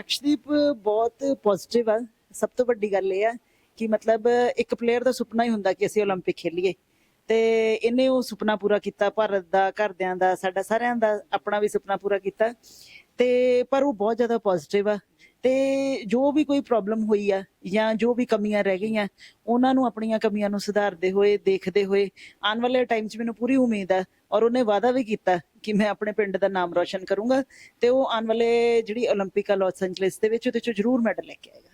ਅਕਸ਼ਦੀਪ ਬਹੁਤ ਪੋਜ਼ਿਟਿਵ ਆ ਸਭ ਤੋਂ ਵੱਡੀ ਗੱਲ ਇਹ ਆ ਕਿ ਮਤਲਬ ਇੱਕ ਪਲੇਅਰ ਦਾ ਸੁਪਨਾ ਹੀ ਹੁੰਦਾ ਕਿ ਅਸੀਂ 올림픽 ਖੇਲੀਏ ਤੇ ਇਹਨੇ ਉਹ ਸੁਪਨਾ ਪੂਰਾ ਕੀਤਾ ਭਾਰਤ ਦਾ ਘਰਦਿਆਂ ਦਾ ਸਾਡਾ ਸਾਰਿਆਂ ਦਾ ਆਪਣਾ ਵੀ ਸੁਪਨਾ ਪੂਰਾ ਕੀਤਾ ਤੇ ਪਰ ਉਹ ਬਹੁਤ ਜ਼ਿਆਦਾ ਪੋਜ਼ਿਟਿਵ ਆ ਤੇ ਜੋ ਵੀ ਕੋਈ ਪ੍ਰੋਬਲਮ ਹੋਈ ਆ ਜਾਂ ਜੋ ਵੀ ਕਮੀਆਂ ਰਹਿ ਗਈਆਂ ਉਹਨਾਂ ਨੂੰ ਆਪਣੀਆਂ ਕਮੀਆਂ ਨੂੰ ਸੁਧਾਰਦੇ ਹੋਏ ਦੇਖਦੇ ਹੋਏ ਆਉਣ ਵਾਲੇ ਟਾਈਮ 'ਚ ਮੈਨੂੰ ਪੂਰੀ ਉਮੀਦ ਆ ਔਰ ਉਹਨੇ ਵਾਅਦਾ ਵੀ ਕੀਤਾ ਕਿ ਮੈਂ ਆਪਣੇ ਪਿੰਡ ਦਾ ਨਾਮ ਰੋਸ਼ਨ ਕਰੂੰਗਾ ਤੇ ਉਹ ਆਉਣ ਵਾਲੇ ਜਿਹੜੀ 올림픽 ਆ ਲਾਸ ਐਂਜਲਸ ਦੇ ਵਿੱਚ ਉਹਦੇ 'ਚ ਜ਼ਰੂਰ ਮੈਡਲ ਲੈ ਕੇ ਆਏਗਾ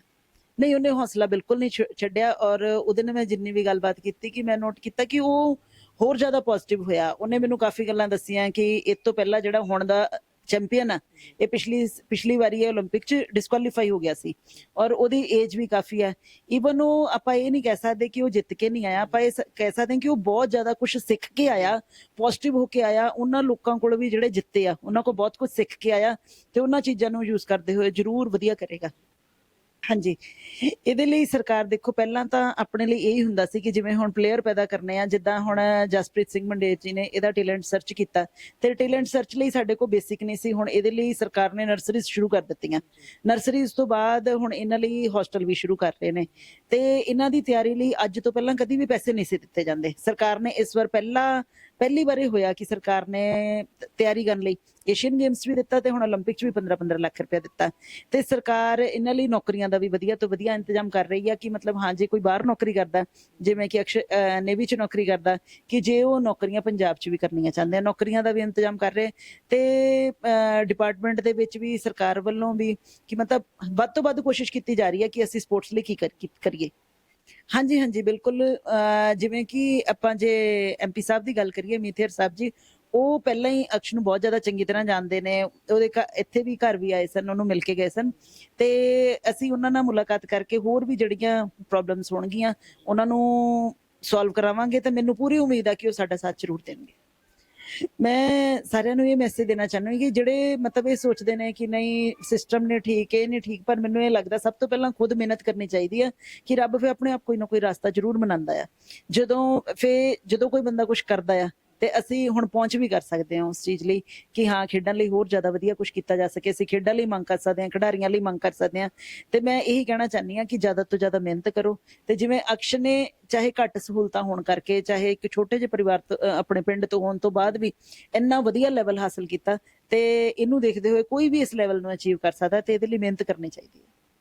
ਨਹੀਂ ਉਹਨੇ ਹੌਸਲਾ ਬਿਲਕੁਲ ਨਹੀਂ ਛ- ਛੱਡਿਆ ਔਰ ਉਹਦੇ ਨਾਲ ਮੈਂ ਜਿੰਨੀ ਵੀ ਗੱਲਬਾਤ ਕੀਤੀ ਕਿ ਮੈਂ ਨੋਟ ਕੀਤਾ ਕਿ ਉਹ ਹੋਰ ਜ਼ਿਆਦਾ ਪੋਜ਼ਿਟਿਵ ਹੋਇਆ ਉਹਨੇ ਮੈਨੂੰ ਕਾਫੀ ਗੱਲਾਂ ਦੱਸੀਆਂ ਕਿ ਇਹ ਤੋਂ ਪਹਿਲਾਂ ਜਿਹੜਾ ਹੁਣ ਦਾ ਚੈਂਪੀਅਨ ਆ ਇਹ ਪਿਛਲੀ ਪਿਛਲੀ ਵਾਰੀ ਇਹ 올림픽 ਚ ਡਿਸਕੁਆਲੀਫਾਈ ਹੋ ਗਿਆ ਸੀ ਔਰ ਉਹਦੀ ਏਜ ਵੀ ਕਾਫੀ ਹੈ ਈਵਨ ਉਹ ਆਪਾਂ ਇਹ ਨਹੀਂ ਕਹਿ ਸਕਦੇ ਕਿ ਉਹ ਜਿੱਤ ਕੇ ਨਹੀਂ ਆਇਆ ਆਪਾਂ ਇਹ ਸ- ਕਹਿ ਸਕਦੇ ਹਾਂ ਕਿ ਉਹ ਬਹੁਤ ਜ਼ਿਆਦਾ ਕੁਝ ਸਿੱਖ ਕੇ ਆਇਆ ਪੋਜ਼ਿਟਿਵ ਹੋ ਕੇ ਆਇਆ ਉਹਨਾਂ ਲੋਕਾਂ ਕੋਲ ਵੀ ਜਿਹੜੇ ਜਿੱਤੇ ਆ ਉਹਨਾਂ ਕੋਲ ਬਹੁਤ ਕੁਝ ਸਿੱਖ ਕੇ ਆਇਆ ਤੇ ਉਹਨਾਂ ਚੀਜ਼ਾਂ ਨੂੰ ਯੂਜ਼ ਕਰਦੇ ਹੋਏ ਜ਼ਰੂਰ ਵਧੀਆ ਕਰੇਗਾ ਹਾਂਜੀ। ਇਹਦੇ ਲਈ ਸਰਕਾਰ ਦੇਖੋ, ਪਹਿਲਾਂ ਤਾਂ ਆਪਣੇ ਲਈ ਇਹ ਹੀ ਹੁੰਦਾ ਸੀ ਕਿ ਜਿਵੇਂ ਹੁਣ ਪਲੇਅਰ ਪੈਦਾ ਕਰਨੇ ਆ, ਜਿੱਦਾਂ ਹੁਣ ਜਸਪ੍ਰੀਤ ਸਿੰਘ ਮੰਡੇਰ ਜੀ ਨੇ ਇਹਦਾ ਟੈਲੈਂਟ ਸਰਚ ਕੀਤਾ, ਤੇ ਟੈਲੈਂਟ ਸਰਚ ਲਈ ਸਾਡੇ ਕੋਲ ਬੇਸਿਕ ਨਹੀਂ ਸੀ, ਹੁਣ ਇਹਦੇ ਲਈ ਸਰਕਾਰ ਨੇ ਨਰਸਰੀਜ਼ ਸ਼ੁਰੂ ਕਰ ਦਿੱਤੀਆਂ। ਨਰਸਰੀਜ਼ ਤੋਂ ਬਾਅਦ ਹੁਣ ਇਹਨਾਂ ਲਈ ਹੋਸਟਲ ਵੀ ਸ਼ੁਰੂ ਕਰ ਰਹੇ ਨੇ, ਤੇ ਇਹਨਾਂ ਦੀ ਤਿਆਰੀ ਲਈ ਅੱਜ ਤੋਂ ਪਹਿਲਾਂ ਕਦੀ ਵੀ ਪੈਸੇ ਨਹੀਂ ਸੀ ਦਿੱਤੇ ਜਾਂਦੇ। ਸਰਕਾਰ ਨੇ ਇਸ ਵਾਰ ਪਹਿਲਾ ਪਹਿਲੀ ਵਾਰ ਇਹ ਹੋਇਆ ਕਿ ਸਰਕਾਰ ਨੇ ਤ- ਤਿਆਰੀ ਕਰਨ ਲਈ ਏਸ਼ੀਅਨ ਗੇਮਸ 'ਚ ਵੀ ਦਿੱਤਾ ਤੇ ਹੁਣ 올림픽 'ਚ ਵੀ 15-15 ਲੱਖ ਰੁਪਏ ਦਿੱਤਾ ਤੇ ਸਰਕਾਰ ਇਹਨਾਂ ਲਈ ਨੌਕਰੀਆਂ ਦਾ ਵੀ ਵਧੀਆ ਤੋਂ ਵਧੀਆ ਇੰਤਜ਼ਾਮ ਕਰ ਰਹੀ ਆ ਕਿ ਮਤਲਬ ਹਾਂ ਜੇ ਕੋਈ ਬਾਹਰ ਨੌਕਰੀ ਕਰਦਾ ਜਿਵੇਂ ਕਿ ਅਕਸ਼ ਨੇਵੀ 'ਚ ਨੌਕਰੀ ਕਰਦਾ ਕਿ ਜੇ ਉਹ ਨੌਕਰੀਆਂ ਪੰਜਾਬ 'ਚ ਵੀ ਕਰਨੀਆਂ ਚਾਹੁੰਦੇ ਆ ਨੌਕਰੀਆਂ ਦਾ ਵੀ ਇੰਤਜ਼ਾਮ ਕਰ ਰਹੇ ਤੇ ਡਿਪਾਰਟਮੈਂਟ ਦੇ ਵਿੱਚ ਵੀ ਸਰਕਾਰ ਵੱਲੋਂ ਵੀ ਕਿ ਮਤਲਬ ਵੱਧ ਤੋਂ ਵੱਧ ਕੋਸ਼ਿਸ਼ ਕੀਤੀ ਜਾ ਰਹੀ ਹੈ ਕਿ ਅਸੀਂ ਸਪੋਰਟਸ ਲਈ ਕੀ ਕਰ- ਕੀ ਕਰੀਏ ਹਾਂਜੀ ਹਾਂਜੀ, ਬਿਲਕੁਲ ਜਿਵੇਂ ਕਿ ਆਪਾਂ ਜੇ ਐਮਪੀ ਸਾਹਿਬ ਦੀ ਗੱਲ ਕਰੀਏ, ਮੀਥੇਰ ਸਾਹਿਬ ਜੀ, ਉਹ ਪਹਿਲਾਂ ਹੀ ਅਕਸ਼ ਨੂੰ ਬਹੁਤ ਜ਼ਿਆਦਾ ਚੰਗੀ ਤਰ੍ਹਾਂ ਜਾਣਦੇ ਨੇ। ਉਹਦੇ ਘ- ਇੱਥੇ ਵੀ ਘਰ ਵੀ ਆਏ ਸਨ, ਉਹਨੂੰ ਮਿਲ ਕੇ ਗਏ ਸਨ। ਤੇ ਅਸੀਂ ਉਹਨਾਂ ਨਾਲ ਮੁਲਾਕਾਤ ਕਰਕੇ ਹੋਰ ਵੀ ਜਿਹੜੀਆਂ ਪ੍ਰੋਬਲਮਸ ਹੋਣਗੀਆਂ, ਉਹਨਾਂ ਨੂੰ ਸੋਲਵ ਕਰਾਵਾਂਗੇ ਤੇ ਮੈਨੂੰ ਪੂਰੀ ਉਮੀਦ ਆ ਕਿ ਉਹ ਸਾਡਾ ਸਾਥ ਜ਼ਰੂਰ ਦੇਣਗੇ। ਮੈਂ ਸਾਰਿਆਂ ਨੂੰ ਇਹ ਮੈਸੇਜ ਦੇਣਾ ਚਾਹੁੰਦੀ ਕਿ ਜਿਹੜੇ ਮਤਲਬ ਇਹ ਸੋਚਦੇ ਨੇ ਕਿ ਨਹੀਂ ਸਿਸਟਮ ਨੇ ਠੀਕ ਹੈ ਨਹੀਂ ਠੀਕ, ਪਰ ਮੈਨੂੰ ਇਹ ਲੱਗਦਾ ਸਭ ਤੋਂ ਪਹਿਲਾਂ ਖੁਦ ਮਿਹਨਤ ਕਰਨੀ ਚਾਹੀਦੀ ਹੈ ਕਿ ਰੱਬ ਫੇ ਆਪਣੇ ਆਪ ਕੋਈ ਨਾ ਕੋਈ ਰਸਤਾ ਜ਼ਰੂਰ ਬਣਾਉਂਦਾ ਆ। ਜਦੋਂ ਫੇ ਜਦੋਂ ਕੋਈ ਬੰਦਾ ਕੁਝ ਕਰਦਾ ਆ ਤੇ ਅਸੀਂ ਹੁਣ ਪਹੁੰਚ ਵੀ ਕਰ ਸਕਦੇ ਹਾਂ ਉਸ ਚੀਜ਼ ਲਈ ਕਿ ਹਾਂ, ਖੇਡਾਂ ਲਈ ਹੋਰ ਜ਼ਿਆਦਾ ਵਧੀਆ ਕੁਝ ਕੀਤਾ ਜਾ ਸਕੇ। ਅਸੀਂ ਖੇਡਾਂ ਲਈ ਮੰਗ ਕਰ ਸਕਦੇ ਹਾਂ, ਖਿਡਾਰੀਆਂ ਲਈ ਮੰਗ ਕਰ ਸਕਦੇ ਹਾਂ। ਤੇ ਮੈਂ ਇਹੀ ਕਹਿਣਾ ਚਾਹੁੰਦੀ ਹਾਂ ਕਿ ਜ਼ਿਆਦਾ ਤੋਂ ਜ਼ਿਆਦਾ ਮਿਹਨਤ ਕਰੋ ਤੇ ਜਿਵੇਂ ਅਕਸ਼ ਨੇ ਚਾਹੇ ਘੱਟ ਸਹੂਲਤਾਂ ਹੋਣ ਕਰਕੇ, ਚਾਹੇ ਇੱਕ ਛੋਟੇ ਜਿਹੇ ਪਰਿਵਾਰ ਤੋਂ ਆਪਣੇ ਪਿੰਡ ਤੋਂ ਹੋਣ ਤੋਂ ਬਾਅਦ ਵੀ ਇੰਨਾ ਵਧੀਆ ਲੈਵਲ ਹਾਸਲ ਕੀਤਾ ਤੇ ਇਹਨੂੰ ਦੇਖਦੇ ਹੋਏ ਕੋਈ ਵੀ ਇਸ ਲੈਵਲ ਨੂੰ ਅਚੀਵ ਕਰ ਸਕਦਾ ਤੇ ਇਹਦੇ ਲਈ ਮਿਹਨਤ ਕਰਨੀ ਚਾਹੀਦੀ ਹੈ।